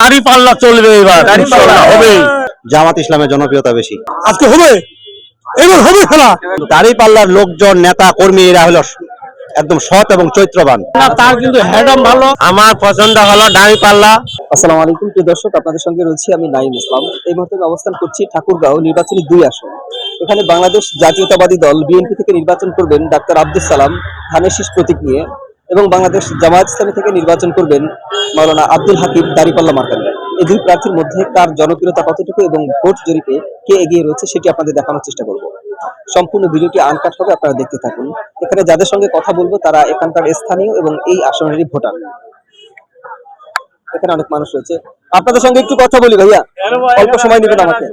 দাড়ি পাল্লা চলবে এবার হবে। জামাত ইসলামের জনপ্রিয়তা বেশি। আজকে হবে? এবার হবে খেলা? দাড়ি পাল্লার লোকজন নেতা কর্মী এরা হলো একদম সৎ এবং চৈত্রবান তার কিন্তু হেডম ভালো। আমার পছন্দ হলো দাড়ি পাল্লা আসসালামু আলাইকুম প্রিয় দর্শক আপনাদের সঙ্গে রয়েছি আমি নাইম ইসলাম। এই মুহূর্তে আমি অবস্থান করছি ঠাকুরগাঁও নির্বাচনী দুই আসন। এখানে বাংলাদেশ জাতীয়তাবাদী দল বিএনপি থেকে নির্বাচন করবেন ডাক্তার আব্দুল সালাম। ধানের শীষ প্রতীক নিয়ে। এবং বাংলাদেশ জামায়াত ইসলামী থেকে নির্বাচন করবেন মাওলানা আব্দুল হাকিম দাঁড়িপাল্লা মার্কান এই দুই প্রার্থীর মধ্যে কার জনপ্রিয়তা কতটুকু এবং ভোট জরিপে কে এগিয়ে রয়েছে সেটি আপনাদের দেখানোর চেষ্টা করব। সম্পূর্ণ ভিডিওটি আনকাট হবে আপনারা দেখতে থাকুন। এখানে যাদের সঙ্গে কথা বলব তারা এখানকার স্থানীয় এবং এই আসনেরই ভোটার। এখানে অনেক মানুষ রয়েছে। আপনাদের সঙ্গে একটু কথা বলি ভাইয়া। অল্প সময় নেবেন আমাকে।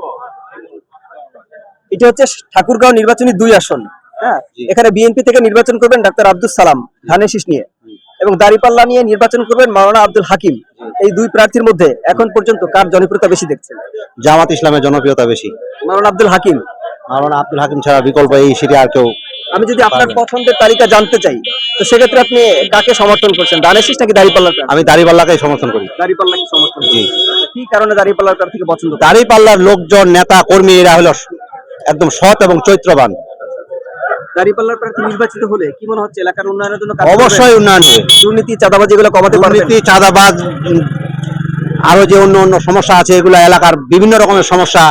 এটা হচ্ছে ঠাকুরগাঁও নির্বাচনী দুই আসন। হ্যাঁ? এখানে বিএনপি থেকে নির্বাচন করবেন ডাক্তার আব্দুল সালাম ধানের শীষ নিয়ে। এবং দাড়িপাল্লা নিয়ে নির্বাচন করবেন মাওলানা আব্দুল হাকিম। এই দুই প্রার্থীর মধ্যে এখন পর্যন্ত কার জনপ্রিয়তা বেশি দেখছেন? জামাত ইসলামের জনপ্রিয়তা বেশি। মাওলানা আব্দুল হাকিম। মাওলানা আব্দুল হাকিম ছাড়া বিকল্প এই সিটি আর কেউ আমি যদি আপনার পছন্দের তালিকা জানতে চাই তো সেক্ষেত্রে আপনি কাকে সমর্থন করছেন? শীষ নাকি দাড়িপাল্লার আমি দাড়িপাল্লাকেই সমর্থন করি। দাড়িপাল্লাকে সমর্থন জি। কি কারণে দাড়িপাল্লার প্রার্থীকে পছন্দ করেন? দাড়ি লোকজন নেতা কর্মী এরা হলো একদম সৎ এবং চৈত্রবান। দাঁড়িপাল্লার প্রার্থী নির্বাচিত হলে কি মনে হচ্ছে এলাকার উন্নয়নের জন্য অবশ্যই উন্নয়ন হবে দুর্নীতি চাঁদাবাজি এগুলো কমাতে দুর্নীতি চাঁদাবাজ আরও যে অন্য অন্য সমস্যা আছে এগুলা এলাকার বিভিন্ন রকমের সমস্যা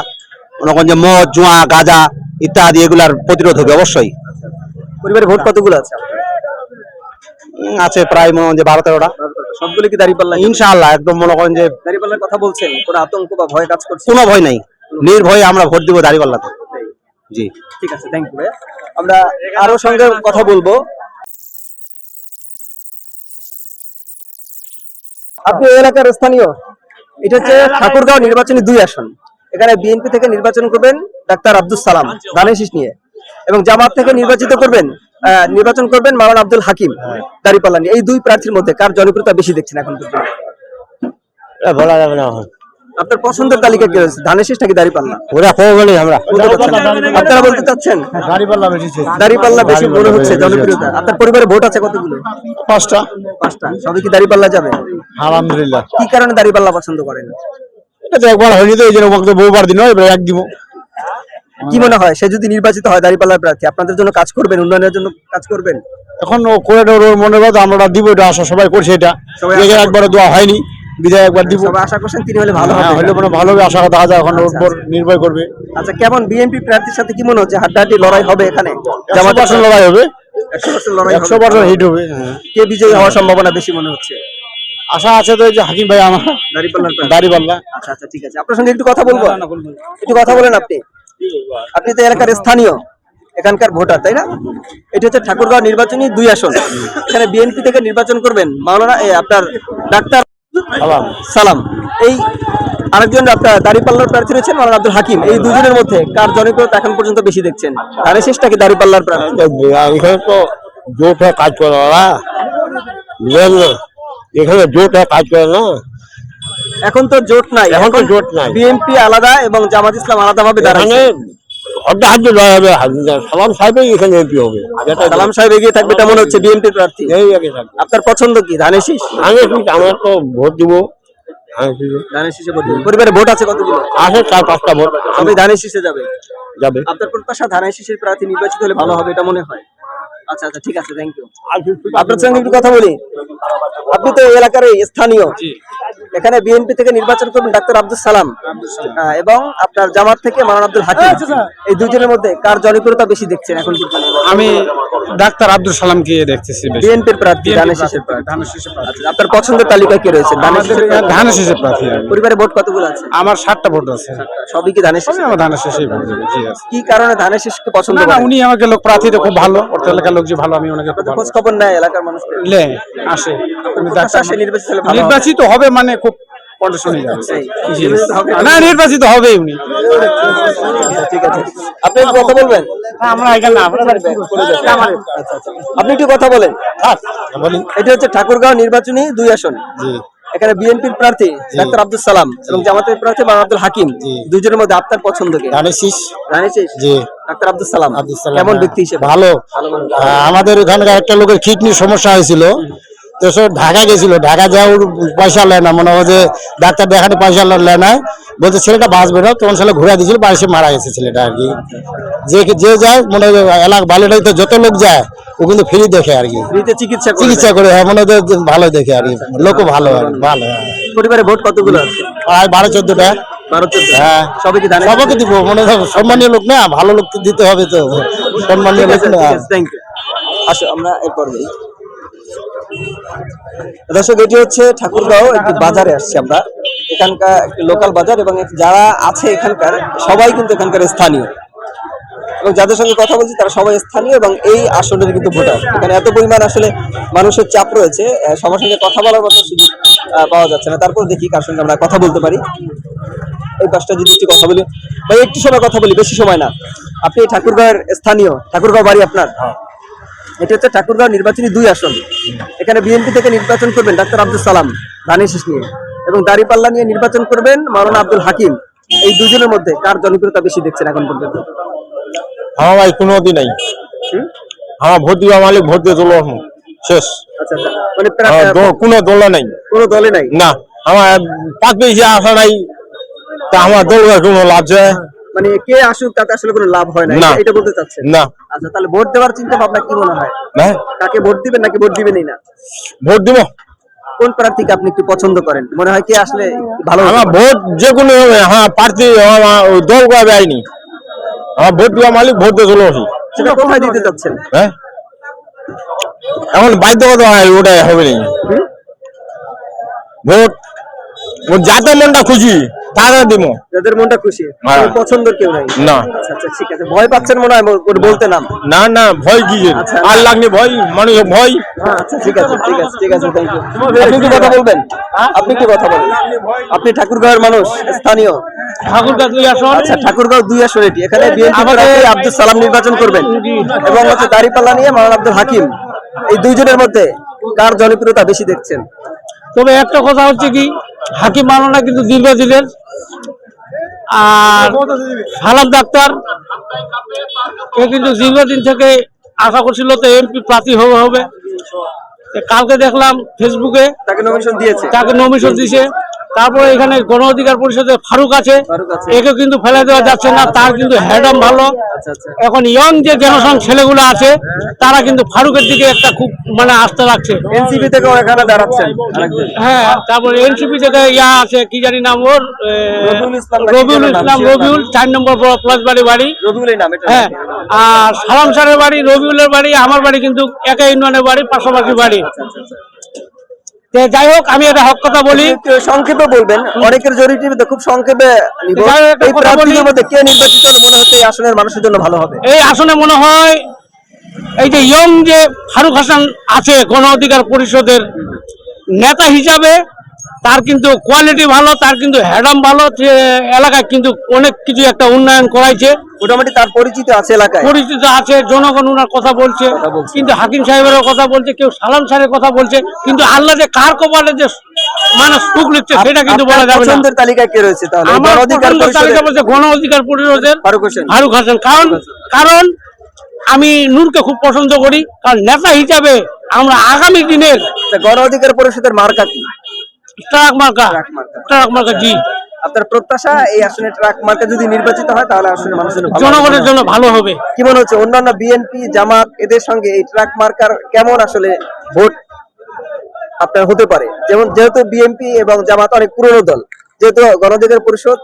মনে যে মদ জুয়া গাঁজা ইত্যাদি এগুলার প্রতিরোধ হবে অবশ্যই। পরিবারে ভোট কতগুলো আছে? আছে প্রায় মনে হয় যে বারো তেরোটা সবগুলো কি দাঁড়িপাল্লা ইনশাআল্লাহ একদম মনে করেন যে দাঁড়িপাল্লার কথা বলছেন কোনো আতঙ্ক বা ভয় কাজ করছে? কোনো ভয় নাই। নির্ভয়ে আমরা ভোট দিব দাড়িপাল্লাতে জি। ঠিক আছে থ্যাংক ইউ আমরা আরও সঙ্গে কথা বলব। আপনি এলাকার স্থানীয়? এটা হচ্ছে ঠাকুরগাঁও নির্বাচনী দুই আসন। এখানে বিএনপি থেকে নির্বাচন করবেন ডাক্তার আব্দুল সালাম দানেশিস নিয়ে। এবং জামাত থেকে নির্বাচিত করবেন নির্বাচন করবেন মাওলানা আব্দুল হাকিম, দাঁড়িপাল্লা এই দুই প্রার্থীর মধ্যে কার জনপ্রিয়তা বেশি দেখছেন এখন বলা যাবে না আপনার পছন্দের তালিকা কি রয়েছে? ধানের শীষ নাকি দাঁড়িপাল্লা? ওরা বলি আমরা। আপনারা বলতে চাচ্ছেন? দাড়িপাল্লা বেশি দাঁড়িপাল্লা বেশি মনে হচ্ছে জনপ্রিয়তা। আপনার পরিবারে ভোট আছে কতগুলো? পাঁচটা। পাঁচটা। সবাই কি দাঁড়িপাল্লা যাবে? আলহামদুলিল্লাহ। কি কারণে দাঁড়িপাল্লা পছন্দ করেন? এটা তো একবার হয়নি তো এই জন্য ওকে বহুবার দিন এবার এক দিব। কি মনে হয়? সে যদি নির্বাচিত হয় দাঁড়িপাল্লার প্রার্থী আপনাদের জন্য কাজ করবেন উন্নয়নের জন্য কাজ করবেন? এখন ও করে ওর মনে কথা আমরা দিব এটা আশা সবাই করছে এটা। একবার দোয়া হয়নি। বিদায় একবার দিব। আশা করছেন তিনি হলে ভালো হ্যাঁ হবে। হলে মানে ভালো হবে আশা আছে এখন আচ্ছা, উপর নির্ভর করবে। আচ্ছা কেমন বিএনপি প্রার্থীর সাথে কি মনে হচ্ছে? হাড্ডাহাড্ডি লড়াই হবে এখানে? একশো পার্সেন্ট লড়াই হবে। একশো পার্সেন্ট হিট হবে হ্যাঁ। কে বিজয়ী হওয়ার সম্ভাবনা বেশি মনে হচ্ছে? আশা আছে তো যে হাকিম ভাই আমার। দাড়িপাল্লা আচ্ছা আচ্ছা ঠিক আছে। আপনার সঙ্গে একটু কথা বলব? একটু কথা বলেন আপনি। আপনি তো এলাকার স্থানীয় এখানকার ভোটার তাই না? এটা হচ্ছে ঠাকুরগাঁও নির্বাচনী দুই আসন। এখানে বিএনপি থেকে নির্বাচন করবেন। মাওলানা আপনার ডাক্তার সালাম। এই আরেকজন আপনার দাঁড়িপাল্লার প্রার্থী রয়েছেন মাওলানা আব্দুল হাকিম। এই দুজনের মধ্যে কার জনপ্রিয়তা এখন পর্যন্ত বেশি দেখছেন? ধানের শেষটা কি দাঁড়িপাল্লার প্রার্থী এখানে তো জোট হয়ে কাজ করে ওরা এখানে জোট হয়ে কাজ করে না। এখন তো জোট নাই। এখন তো জোট নাই। বিএনপি আলাদা এবং জামাত ইসলাম আলাদা ভাবে এখানে দাঁড়াচ্ছে হবে সালাম সাহেবই এখানে এমপি হবে। সালাম সাহেব এগিয়ে থাকবে তেমন হচ্ছে বিএনপি প্রার্থী। এই আগে থাকবে। আপনার পছন্দ কি ধানের শীষ? আমি আমরা তো ভোট দিব। ধানের শীষে। ভোট দিবেন। পরিবারে ভোট আছে কতগুলো আছে চার পাঁচটা ভোট সবাই ধানের শীষে যাবে? যাবে। আপনার প্রত্যাশা ধানের শীষের প্রার্থী নির্বাচিত হলে ভালো হবে এটা মনে হয়? আচ্ছা আচ্ছা ঠিক আছে থ্যাংক ইউ আপনার সঙ্গে একটু কথা বলি। আপনি তো এলাকার স্থানীয়। এখানে বিএনপি থেকে নির্বাচন করবেন ডাক্তার আব্দুল সালাম। এবং আপনার জামাত থেকে মারান আব্দুল হাকিম। এই দুজনের মধ্যে কার জনপ্রিয়তা বেশি দেখছেন এখন আমি ডাক্তার আব্দুল সালামকে দেখতেছি বিএনপির প্রার্থী ধানের শীষের। আচ্ছা, আপনার পছন্দের তালিকা কি রয়েছে? ধানের শীষের প্রার্থী? পরিবারে ভোট কতগুলো আছে? আমার সাতটা ভোট আছে। সবই কি ধানের শীষ আমার ধানের শীষেই ভোট দেবে কি কারণে ধানের শীষকে পছন্দ না উনি আমাকে লোক প্রার্থী তো খুব ভালো। অর্থ এলাকার লোক যে ভালো আমি ওনাকে খোঁজ খবর নেয় এলাকার মানুষ লে আসে। নির্বাচিত হবে মানে খুব কন্ডিশনে যাবে। সেই, জি। নির্বাচিত হবে। না নির্বাচিত হবে উনি। ঠিক আছে আপনি একটু কথা বলবেন? আমরা এখানে আচ্ছা, আচ্ছা। আপনি একটু কথা বলেন। এটা হচ্ছে ঠাকুরগাঁও নির্বাচনী দুই আসন। এখানে বিএনপির প্রার্থী ডাক্তার আব্দুল সালাম এবং জামাতের প্রার্থী মাওলানা আব্দুল হাকিম। দুজনের মধ্যে আপনার পছন্দ কে জি। ডাক্তার আব্দুল সালাম। আব্দুল সালাম, কেমন হ্যাঁ। ব্যক্তি হিসেবে? ভালো। আমাদের এখানকার একটা লোকের কিডনির সমস্যা হয়েছিল। তো তো সে ঢাকা গেছিল। ঢাকা যাওয়ার পয়সা লেয় না মনে হয় যে ডাক্তার দেখাতে পয়সা নেয় না। বলছে ছেলেটা বাঁচবে না। তখন ছেলে ঘুরে দিয়েছিল বাড়ি সে মারা গেছে ছেলেটা আর কি। যে যে যায় মনে হয় এলাকা বালিটাই তো যত লোক যায় ও কিন্তু ফ্রি দেখে আর কি। চিকিৎসা চিকিৎসা করে হ্যাঁ মনে হয় ভালো দেখে আর কি। লোকও ভালো আর ভালো হ্যাঁ। পরিবারে ভোট কতগুলো আছে? আর বারো চোদ্দটা। হ্যাঁ। সবাইকে দিব মনে হয় সম্মানীয় লোক না ভালো লোক দিতে হবে তো। সম্মানীয় লোক না। আসো আমরা এরপর দর্শক, এটি হচ্ছে ঠাকুরগাঁও, একটি বাজারে আসছি আমরা। এখানকার একটি লোকাল বাজার এবং যারা আছে এখানকার, সবাই কিন্তু এখানকার স্থানীয়। এবং যাদের সঙ্গে কথা বলছি, তারা সবাই স্থানীয় এবং এই আসনের কিন্তু ভোটার। এখানে এত পরিমাণ আসলে মানুষের চাপ রয়েছে সবার সঙ্গে কথা বলার মতো সুযোগ পাওয়া যাচ্ছে না। তারপর দেখি কার সঙ্গে আমরা কথা বলতে পারি। এই পাঁচটা যদি একটু কথা বলি। ভাই, একটু সময় কথা বলি, বেশি সময় না। আপনি ঠাকুরগাঁওয়ের স্থানীয়, ঠাকুরগাঁও বাড়ি আপনার? এটা হচ্ছে ঠাকুরগাঁও নির্বাচনী দুই আসন। এখানে বিএনপি থেকে নির্বাচন করবেন ডাক্তার আব্দুল সালাম ধানের শীষ নিয়ে। এবং দাড়িপাল্লা নিয়ে নির্বাচন করবেন মাওলানা আব্দুল হাকিম। এই দুজনের মধ্যে কার জনপ্রিয়তা বেশি দেখছেন এখন পর্যন্ত? আমার ভাই কোনো দিন নাই। আমার ভোট দিবা মালিক ভোট দিয়ে শেষ। আচ্ছা আচ্ছা। মানে কোনো দোলা নাই। কোনো দলে নাই? না। আমার পাঁচ বেশি আসা নাই। তা আমার দল কোনো লাভ আছে মানে কে আসুক তাতে আসলে কোনো লাভ হয় না। এটা- বলতে চাচ্ছেন? না। আচ্ছা তাহলে ভোট দেওয়ার চিন্তা ভাবনা কি মনে হয়? না। কাকে ভোট দিবেন নাকি ভোট দিবেনই না? ভোট দিব। কোন প্রার্থীকে আপনি একটু পছন্দ করেন? মনে হয় কে আসলে ভালো আমার ভোট যে কোনো হ্যাঁ প্রার্থী দল করাবে আইনি। আমার ভোট দেওয়া মালিক ভোট দিয়ে চলে আসি সেটা কোথায় দিতে চাচ্ছেন? হ্যাঁ? এখন বাধ্যগত হয় ওটাই হবে না ভোট যাতে মনটা খুশি তারা দিব যাদের মনটা খুশি হ্যাঁ। কোনো পছন্দের কেউ নাই। না। আচ্ছা আচ্ছা ঠিক আছে। ভয় পাচ্ছেন মনে হয় বলতে নাম। না না ভয় কি আচ্ছা, আর লাগনি ভয় মানুষের ভয়। হ্যাঁ, আচ্ছা ঠিক আছে ঠিক আছে ঠিক আছে থ্যাংক ইউ আপনি কি কথা বলবেন? আপনি কি কথা বলেন? আপনি ঠাকুরগাঁওয়ের মানুষ স্থানীয়। ঠাকুরগাঁ দুই আসন। আচ্ছা ঠাকুরগাঁও দুই আসন এটি। এখানে বিএনপি আব্দুল সালাম নির্বাচন করবেন এবং হচ্ছে দাড়িপাল্লা নিয়ে মাওলানা আব্দুল হাকিম। এই দুইজনের মধ্যে কার জনপ্রিয়তা বেশি দেখছেন? তবে একটা কথা হচ্ছে কি হাকিম মালানা কিন্তু দীর্ঘদিনের। আর সালাম ডাক্তার এ কিন্তু দীর্ঘদিন থেকে আশা করছিল তো এমপি প্রার্থী হবে। হবে কালকে দেখলাম ফেসবুকে তাকে নমিশন দিয়েছে। তাকে নমিশন দিছে তারপরে এখানে গণ অধিকার পরিষদের ফারুক আছে। একে কিন্তু ফেলে দেওয়া যাচ্ছে না তার কিন্তু হ্যাডাম ভালো। আচ্ছা আচ্ছা। এখন ইয়ং যে জেনারেশন ছেলেগুলো আছে তারা কিন্তু ফারুকের দিকে একটা খুব মানে আস্থা রাখছে। এনসিপি থেকে এখানে দাঁড়াচ্ছেন হ্যাঁ তারপরে এনসিপি থেকে ইয়া আছে কি জানি নাম ওর রবিউল ইসলাম রবিউল চার নম্বর প্লাস বাড়ি বাড়ি। হ্যাঁ আর সালাম স্যারের বাড়ি রবিউলের বাড়ি আমার বাড়ি কিন্তু একা ইউনিয়নের বাড়ি পাশাপাশি বাড়ি। তো যাই হোক আমি এটা হক কথা বলি। সংক্ষেপে বলবেন। অনেকের জরুরি খুব সংক্ষেপে কে নির্বাচিত হলে মনে হচ্ছে এই আসনের মানুষের জন্য ভালো হবে? এই আসনে মনে হয় এই যে ইয়ং যে ফারুক হাসান আছে গণ অধিকার পরিষদের নেতা হিসাবে তার কিন্তু কোয়ালিটি ভালো তার কিন্তু হ্যাডাম ভালো এলাকায় কিন্তু অনেক কিছু একটা উন্নয়ন করাইছে। মোটামুটি তার পরিচিত আছে এলাকায়? পরিচিত আছে জনগণ ওনার কথা বলছে কিন্তু হাকিম সাহেবেরও কথা বলছে কেউ সালাম কথা বলছে কিন্তু আল্লাহ যে কার কপালে যে মানে সুখ লিখছে সেটা কিন্তু বলা যাবে পছন্দের তালিকায় কে রয়েছে তাহলে? আমার গণ অধিকার পছন্দের পরিষদের। তালিকা বলছে গণ অধিকার পরিষদের ফারুক হোসেন। ফারুক হাসান। কারণ কারণ আমি নূরকে খুব পছন্দ করি কারণ নেতা হিসাবে আমরা আগামী দিনের গণ অধিকার পরিষদের মার্কা কি? ট্রাক মার্কা। ট্রাক মার্কা। জি। আপনার প্রত্যাশা এই আসনে ট্রাক মার্কা যদি নির্বাচিত হয় তাহলে আসলে মানুষের জন্য ভালো হবে। জনগণের জন্য ভালো হবে। কি মনে হচ্ছে অন্যান্য বিএনপি জামাত এদের সঙ্গে এই ট্রাক মার্কার কেমন আসলে ভোট আপনার হতে পারে? যেমন যেহেতু বিএনপি এবং জামাত অনেক পুরনো দল যেহেতু গণঅধিকার পরিষদ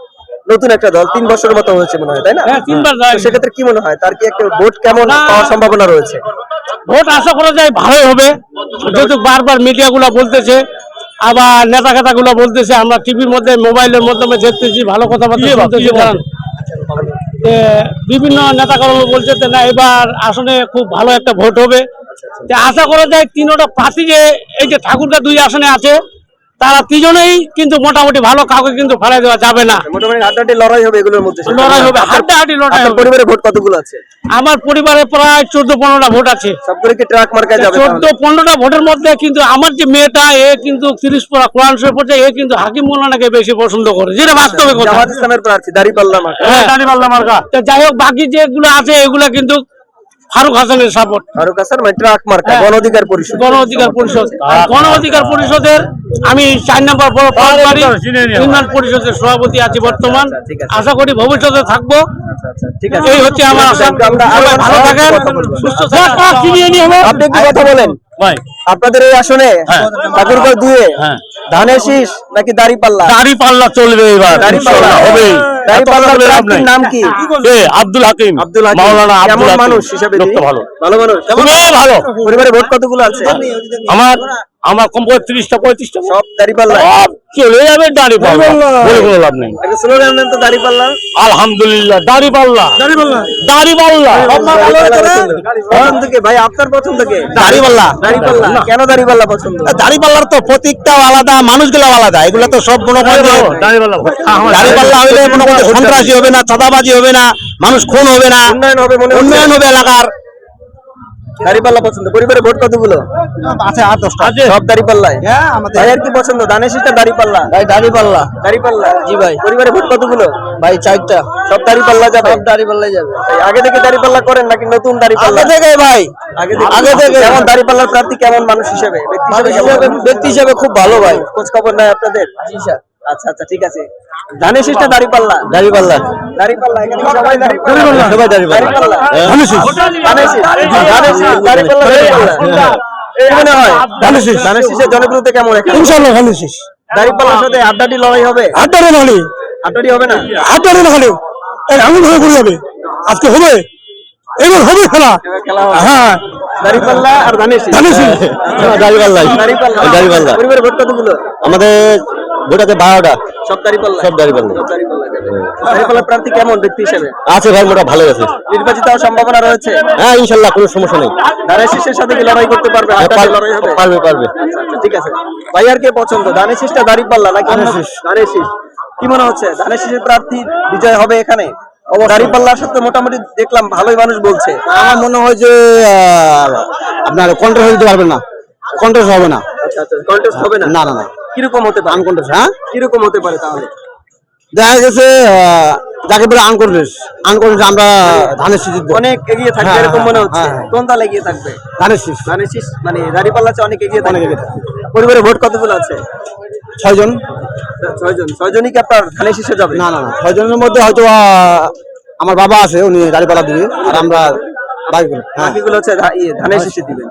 নতুন একটা দল তিন বছরের মতো হয়েছে মনে হয় তাই না? হ্যাঁ তিনবার যায়। সেক্ষেত্রে কি মনে হয় তার কি একটা ভোট কেমন। পাওয়ার সম্ভাবনা রয়েছে? ভোট আশা করা যায় ভালোই হবে। যেহেতু বারবার মিডিয়াগুলো বলতেছে আবার নেতা কথা গুলো বলতেছে আমরা টিভির মধ্যে মোবাইলের মাধ্যমে দেখতেছি ভালো কথাবার্তা বিভিন্ন নেতা কর্ম বলছে না এবার আসনে খুব ভালো একটা ভোট হবে। যে আশা করা যায় তিনোটা প্রার্থী যে এই যে ঠাকুরটা দুই আসনে আছে তারা তিনজনেই কিন্তু মোটামুটি ভালো কাউকে কিন্তু ফেলাই দেওয়া যাবে না। মোটামুটি হাড্ডাহাড্ডি লড়াই হবে এগুলোর মধ্যে লড়াই হবে হাড্ডাহাড্ডি লড়াই হবে। পরিবারে ভোট কতগুলো আছে? আমার পরিবারে প্রায় চোদ্দ পনেরোটা ভোট আছে। সবগুলো কি ট্রাক মার্কায় যাবে চোদ্দ পনেরোটা ভোটের মধ্যে কিন্তু আমার যে মেয়েটা এ কিন্তু তিরিশ পড়া কোরআন শরীফ পড়ছে এ কিন্তু হাকিম মোল্লানাকে বেশি পছন্দ করে। যেটা বাস্তবে কথা। জামাত ইসলামের প্রার্থী দাড়ি পাল্লা মার্কা। হ্যাঁ। তো যাই হোক বাকি যেগুলো আছে এগুলো কিন্তু ফারুক হাসানের সাপোর্ট ফারুক হাসান মানে ট্রাক মার্কা হ্যাঁ। গণ অধিকার পরিষদ। গণ অধিকার পরিষদ। গণ অধিকার পরিষদের আমি চার নম্বর ইউনিয়ন পরিষদের সভাপতি আছি বর্তমান। আচ্ছা, ঠিক আছে। আশা করি ভবিষ্যতে থাকব। আচ্ছা আচ্ছা ঠিক আছে। এই হচ্ছে আমার আশা। আমরা ভালো থাকেন। সুস্থ থাকেন। আপনি কি কথা বলেন। ভাই। আপনাদের এই আসনে ঠাকুরগাঁও দুয়ে হ্যাঁ। ধানের শীষ নাকি দাড়ি পাল্লা দাড়ি পাল্লা চলবে এবার দাড়ি পাল্লা হবে নাম কি? আব্দুল হাকিম। আব্দুল হাকিম। মাওলানা আব্দুল কেমন মানুষ হিসেবে? ভালো। ভালো মানুষ। ভালো। পরিবারে ভোট কতগুলো আছে? আমার আমার কমপক্ষে ত্রিশটা পঁয়ত্রিশটা সব দাড়ি পাল্লা সব চলে যাবে দাড়ি পাল্লা বলে কোনো লাভ নেই স্লোগান দেন তো দাড়ি পাল্লা আলহামদুলিল্লাহ দাড়ি পাল্লা দাড়ি পাল্লা দাড়ি পাল্লা পছন্দ কে ভাই আপনার পছন্দ কে দাড়িপাল্লা কেন দাড়ি পাল্লা পছন্দ দাড়িপাল্লার তো প্রতীকটাও আলাদা মানুষগুলো আলাদা এগুলো তো সব মনে করেন দাড়ি পাল্লা দাড়িপাল্লা হইলে মনে করেন সন্ত্রাসী হবে না চাঁদাবাজি হবে না মানুষ খুন হবে না উন্নয়ন হবে মনে উন্নয়ন হবে এলাকার দাড়ি পাল্লা পছন্দ? পরিবারে ভোট কতগুলো? আছে আর দশটা। সব দাড়ি পাল্লায়? হ্যাঁ আমাদের ভাইয়ের কি পছন্দ? ধানের শীষটা দাড়ি পাল্লা? ভাই দাড়ি পাল্লা। দাড়ি জি ভাই। পরিবারে ভোট কতগুলো? ভাই চারটা। সব দাড়ি পাল্লা যাবে? সব দাড়ি পাল্লাই যাবে। আগে থেকে দাড়ি পাল্লা করেন নাকি নতুন দাড়ি পাল্লা? আগে থেকে ভাই। আগে থেকে। কেমন দাড়ি পাল্লার প্রার্থী কেমন মানুষ হিসেবে? ব্যক্তি হিসেবে হিসেবে ব্যক্তি হিসেবে খুব ভালো ভাই। খোঁজ খবর নাই আপনাদের? আচ্ছা আচ্ছা ঠিক আছে। ধানের শীষটা এখানে সবাই সবাই ধানের শীষ। ধানের শীষ ধানের শীষ মনে হয় ধানের শীষ। ধানের শীষের জনপ্রিয়তা কেমন এখানে? ইনশাআল্লাহ ভালো শেষ। দাড়ি পাল্লার সাথে আড্ডাটি লড়াই হবে? আড্ডাটি হবে না? আঙুল ধরে যাবে আজকে হবে। এবার হবে খেলা। হ্যাঁ। আর আমাদের ভোটাতে বারোটা। সব দাড়ি পাল্লা সব দাড়ি পাল্লা। সব দাড়ি পাল্লা যাবে। দাড়ি পাল্লার প্রার্থী কেমন ব্যক্তি হিসেবে? আছে ভাই মোটা ভালো আছে। নির্বাচিত হওয়ার সম্ভাবনা রয়েছে? হ্যাঁ ইনশাল্লাহ কোনো সমস্যা নেই। ধানের শীষের সাথে কি লড়াই করতে পারবে? হ্যাঁ, আড্ডাতে পারবে লড়াই হবে? পারবে পারবে। আচ্ছা, আচ্ছা, ঠিক আছে। ভাইয়ার কে পছন্দ? ধানের শীষটা নাকি শীষ। ধানের শীষ? কি মনে হচ্ছে? ধানের শীষের প্রার্থী বিজয় হবে এখানে? দাড়ি পাল্লার মোটামুটি দেখলাম ভালোই মানুষ বলছে। আমার মনে হয় যে আপনার কন্ট্রোল দিতে পারবেন না। কন্ট্রোল হবে না। আচ্ছা আচ্ছা হবে না? না না না। কীরকম হতে পারে? আনকন্ট্রোল হ্যাঁ? কীরকম হতে পারে তাহলে? দেখা গেছে যাকে বলে আনকন্ট্রোল আনকন্ট্রোল আমরা ধানের শীষ অনেক এগিয়ে থাকবে হ্যাঁ, এরকম মনে হ্যাঁ, হচ্ছে। হ্যাঁ। কোন দল এগিয়ে থাকবে? ধানের শীষ। ধানের শীষ? মানে অনেক এগিয়ে থাকবে। পরিবারে ভোট কতগুলো আছে? ছয়জন? ছয়জন। ছয়জনই কি আপনার ধানের শীষে যাবে? না না না ছয়জনের মধ্যে হয়তো আমার বাবা আছে উনি দাঁড়িপালা দিবে আর আমরা হ্যাঁ। বাকিগুলো হচ্ছে ইয়ে, ধানের শীষে দিবেন।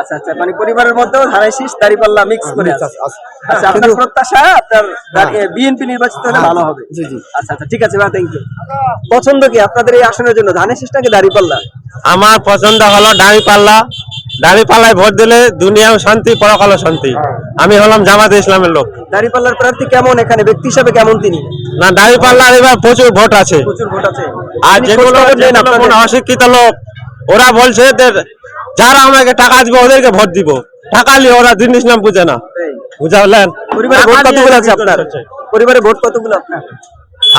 আচ্ছা আচ্ছা মানে পরিবারের মধ্যেও ধানের শীষ দাড়ি মিক্স করে আছে। আছে, আছে। আচ্ছা আপনার প্রত্যাশা আপনার বিএনপি নির্বাচিত হলে ভালো হবে। জি, জি। আচ্ছা আচ্ছা ঠিক আছে ভাই থ্যাংক ইউ পছন্দ কি আপনাদের এই আসনের জন্য? ধানের শীষটাকে দাড়ি পাল্লা আমার পছন্দ হলো দাড়ি দাড়ি পাল্লায় ভোট দিলে দুনিয়াও শান্তি পরকালও শান্তি। আমি হলাম জামাতে ইসলামের লোক। দাড়ি পাল্লার প্রার্থী কেমন এখানে? ব্যক্তি হিসাবে কেমন তিনি? না দাড়ি পাল্লার এবার প্রচুর ভোট আছে। আর যেগুলো অশিক্ষিত লোক ওরা বলছে যারা আমাকে টাকা দিবে ওদেরকে ভোট দিব। টাকা নিয়ে ওরা জিনিস নাম বুঝে না। বুঝালেন? পরিবারে ভোট কতগুলো আছে আপনার? পরিবারে ভোট কতগুলো আপনার?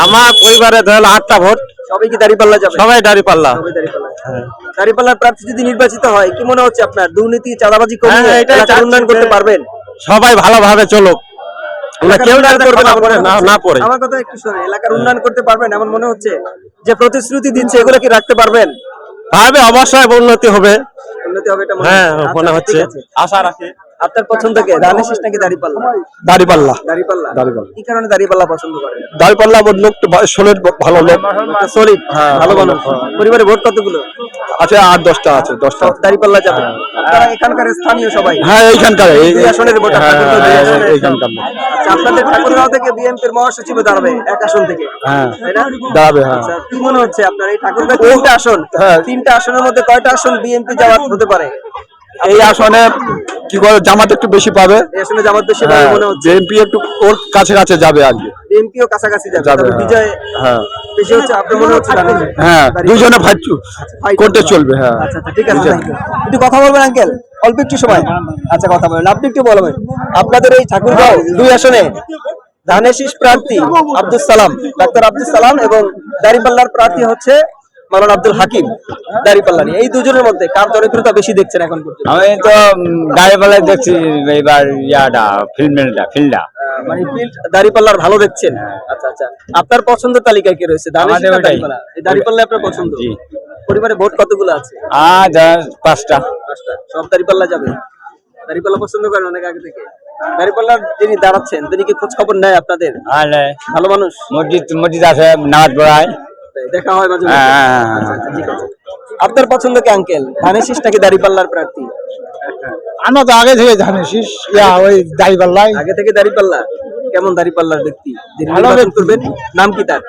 আমার পরিবারে ধরো আটটা ভোট। সবাই কি দাড়ি যাবে? সবাই দাড়ি সবাই দাঁড়িপাল্লা। দাঁড়িপাল্লার প্রার্থী যদি নির্বাচিত হয় কি মনে হচ্ছে আপনার? দুর্নীতি চাঁদাবাজি কমিয়ে হ্যাঁ, এলাকার উন্নয়ন করতে পারবেন? সবাই ভালোভাবে চলুক। আমরা কেউ উন্নয়ন করবে না এমন পড়ে মনে না হচ্ছে? না পড়ে। আমার কথা একটু শুনে এলাকার উন্নয়ন করতে পারবেন এমন মনে হচ্ছে যে প্রতিশ্রুতি দিচ্ছে এগুলো কি রাখতে পারবেন? ভাবে অবশ্যই উন্নতি হবে। উন্নতি হবে এটা মনে হ্যাঁ হচ্ছে? মনে আচ্ছা, হচ্ছে। আশা রাখি। আপনার পছন্দ কে? ধানের শীষ নাকি দাঁড়িপাল্লা? দাঁড়িপাল্লা। দাঁড়িপাল্লা। দাঁড়িপাল্লা। কি কারণে দাঁড়িপাল্লা পছন্দ করেন দাঁড়িপাল্লা লোক শোনের ভালো লোক। সলিড হ্যাঁ, ভালো মানুষ। পরিবারে ভোট কতগুলো? আছে আট দশটা আছে দশটা দাঁড়িপাল্লা যাবে। আপনারা এখানকার স্থানীয় সবাই? হ্যাঁ এইখানকার। এই- আসনের ভোটার হ্যাঁ, হ্যাঁ, এইখানকার। আচ্ছা আপনাদের ঠাকুরগাঁও থেকে বিএনপির মহাসচিব দাঁড়াবে এক আসন থেকে। হ্যাঁ। দাঁড়াবে হ্যাঁ। আচ্ছা কি মনে হচ্ছে আপনার এই ঠাকুরগাঁও তিনটা আসন? হ্যাঁ। তিনটা আসনের মধ্যে কয়টা আসন বিএনপি যাওয়ার হতে পারে? এই আসনে কি করে জামাত একটু বেশি পাবে? আসনে জামাত বেশি ভাবে মনে হচ্ছে। জেএমপি একটু ওর কাছে কাছে যাবে আজকে বিএনপিও কাছাকাছি যাবে তবে হ্যাঁ। বিজয় হ্যাঁ। বেশি হচ্ছে আপনার মনে হচ্ছে হ্যাঁ দুইজনে ফাইট Fight করতে চলবে হ্যাঁ। আচ্ছা আচ্ছা ঠিক আছে একটু কথা বলবেন আঙ্কেল অল্প একটু সময়। আচ্ছা কথা বলেন। আপনি একটু বলবেন আপনাদের এই ঠাকুরগাঁও দুই আসনে ধানের শীষ প্রার্থী আব্দুল সালাম ডাক্তার আব্দুল সালাম এবং দাঁড়িপাল্লার প্রার্থী হচ্ছে মালান আব্দুল হাকিম দাঁড়িপাল্লা নিয়ে এই দুজনের মধ্যে কার জনপ্রিয়তা বেশি দেখছেন এখন পর্যন্ত? আমি তো গাড়িপালায় দেখছি এবার ইয়াটা ফিল্মেরটা ফিল্ডটা মানে ফিল্ড দাঁড়িপাল্লার ভালো দেখছেন? আচ্ছা আচ্ছা। আপনার পছন্দের তালিকায় কি রয়েছে। দাঁড়িপাল্লা। আপনার পছন্দ? জি। পরিবারে ভোট কতগুলো আছে? হ্যাঁ যা- পাঁচটা। পাঁচটা। সব দাঁড়িপাল্লা যাবে? দাঁড়িপাল্লা পছন্দ করেন অনেক আগে থেকে? দাঁড়িপাল্লার যিনি দাঁড়াচ্ছেন তিনি কি খোঁজ খবর নেয় আপনাদের? আর ভালো মানুষ? মসজিদ মসজিদ আছে নামাজ পড়ায়। দেখা হয় মাঝে মধ্যে? হ্যাঁ। আচ্ছা, আচ্ছা, আছে। আপনার পছন্দ কি আঙ্কেল? ধানের শীষ নাকি দাঁড়িপাল্লার প্রার্থী? আমরা তো আগে থেকে জানিস ইয়া ওই দাড়ি পাল্লাই আগে থেকে দাঁড়িপাল্লা। কেমন দাঁড়িপাল্লার ব্যক্তি? ভালো করবেন নাম কি তার?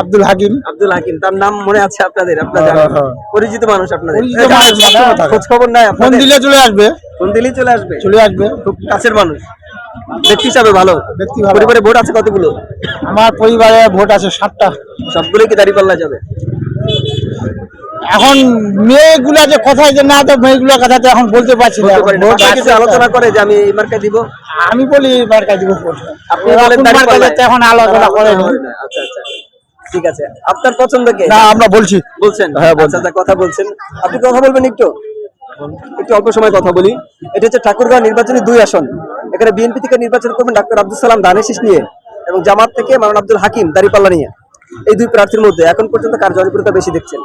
আব্দুল হাকিম। আব্দুল হাকিম। তার নাম মনে আছে আপনাদের? হ্যাঁ, হ্যাঁ। পরিচিত মানুষ আপনাদের। পরিচিত মানুষ, সবসময় থাকে। খোঁজ খবর নাই ফোন দিলে চলে আসবে। ফোন দিলেই চলে আসবে? চলে আসবে। খুব কাছের মানুষ। ব্যক্তি হিসাবে ভালো? ব্যক্তি ভালো। পরিবারে ভোট আছে কতগুলো? আমার পরিবারে ভোট আছে সাতটা। সবগুলো কি দাঁড়িপাল্লা যাবে? এখন মেয়েগুলা যে কোথায় যে না তো মেয়েগুলোর কথা তো এখন বলতে পারছি না। আলোচনা করে যে আমি মার্কা দিব? আমি বলি মার্কা দিব আপনি এখন আলোচনা করেনি আচ্ছা আচ্ছা ঠিক আছে। আপনার পছন্দ কে? না আমরা বলছি। বলছেন? হ্যাঁ। আচ্ছা আচ্ছা কথা বলছেন। আপনি কথা বলবেন একটু? একটু অল্প সময় কথা বলি। এটা হচ্ছে ঠাকুরগাঁও নির্বাচনী দুই আসন। এখানে বিএনপি থেকে নির্বাচন করবেন ডাক্তার আব্দুল সালাম ধানেশিস নিয়ে এবং জামাত থেকে মাওলানা আব্দুল হাকিম দাঁড়িপাল্লা নিয়ে। এই দুই প্রার্থীর মধ্যে এখন পর্যন্ত কার জনপ্রিয়তা বেশি দেখছেন?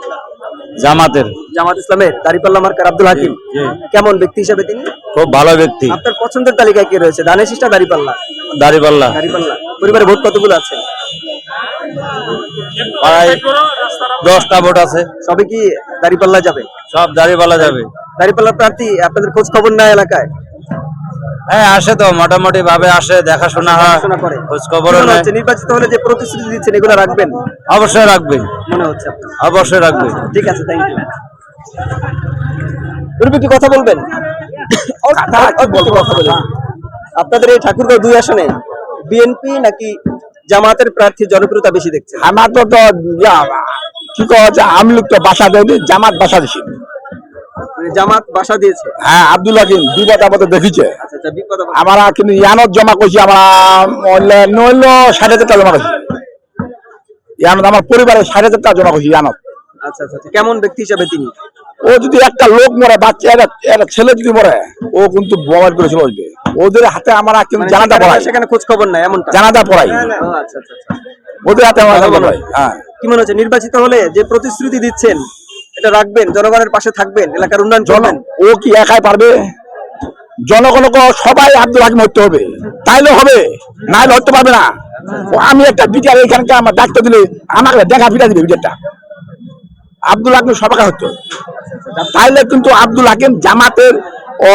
জামাতের। জামাত ইসলামের দাঁড়িপাল্লা মার্কার আব্দুল হাকিম। কেমন ব্যক্তি হিসেবে তিনি? খুব ভালো ব্যক্তি। আপনার পছন্দের তালিকায় কে রয়েছে? ধানেশিসটা দাঁড়িপাল্লা? দাড়িপাল্লা। দাঁড়িপাল্লা। পরিবারে ভোট কতগুলো আছে? প্রায় দশটা ভোট আছে। সবে কি দাঁড়িপাল্লা যাবে? সব দাড়িপাল্লা যাবে। দাঁড়িপাল্লা প্রার্থী আপনাদের খোঁজ খবর নাই এলাকায়? হ্যাঁ আসে তো মোটামুটি ভাবে আসে দেখাশোনা হয় করে। খোঁজ খবর নির্বাচিত হলে যে প্রতিশ্রুতি দিচ্ছেন এগুলো রাখবেন? অবশ্যই রাখবে। মনে হচ্ছে অবশ্যই রাখবে। ঠিক আছে থ্যাংক ইউ কি কথা বলবেন? কথা বলবেন আপনাদের এই ঠাকুরগাঁও দুই আসনে বিএনপি নাকি জামাতের প্রার্থী জনপ্রিয়তা বেশি দেখছে আমার তো কি কওয়া যায় আমলুক তো বাসা দেয়নি জামাত বাসা মানে জামাত বাসা দিয়েছে? হ্যাঁ আব্দুল হাকিম বিপদ আপদে দেখিছে। আচ্ছা আচ্ছা বিপদ আপদ। আমরা কিন্তু ইয়ানত জমা করছি আমরা নইল ষাট হাজার টাকা জমা করছি। ইয়ানত আমার পরিবারে ষাট হাজার টাকা জমা করছি ইয়ানত। আচ্ছা। কেমন ব্যক্তি হিসাবে তিনি? ও যদি একটা লোক মরে বাচ্চা একটা ছেলে যদি মরে ও কিন্তু বোমার করে চলে ওদের হাতে আমরা কিন্তু মানে জানাজা সেখানে- পড়াই। সেখানে খোঁজ খবর নাই এমন জানাজা পড়াই। ওদের হাতে আমরা জানাজা পড়াই হ্যাঁ। কি মনে হচ্ছে নির্বাচিত হলে যে প্রতিশ্রুতি দিচ্ছেন এটা রাখবেন জনগণের পাশে থাকবেন এলাকার উন্নয়ন করবেন। ও কি একাই পারবে? জনগণকে সবাই আব্দুল হাকিম হতে হবে। তাইলে হবে নাইলে হতে পারবে না। ও আমি একটা বিচার এখানকার আমার ডাক্তার দিলে আমাকে দেখা ফিরা দিবে বিচারটা আব্দুল হাকিম সবাইকে হতে তাইলে কিন্তু আব্দুল হাকিম জামাতের ও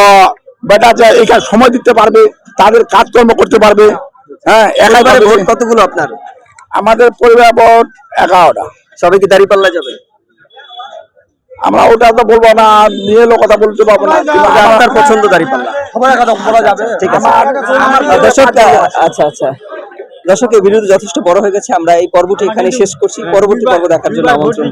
বেটা যে এখানে সময় দিতে পারবে তাদের কাজকর্ম করতে পারবে। হ্যাঁ একাই। ভোট কতগুলো আপনার? আমাদের পরিবার ভোট এগারোটা। সবাই কি দাঁড়িপাল্লা যাবে? আমরা ওটা তো বলব না নিয়ে এলো কথা বলতে পারব না। কিন্তু যে আমার- আপনার পছন্দ যাবে ঠিক আছে। দর্শক আচ্ছা আচ্ছা। দর্শকের বিরুদ্ধে যথেষ্ট বড় হয়ে গেছে। আমরা এই পর্বটি এখানে শেষ করছি। পরবর্তী পর্ব দেখার জন্য আমন্ত্রণ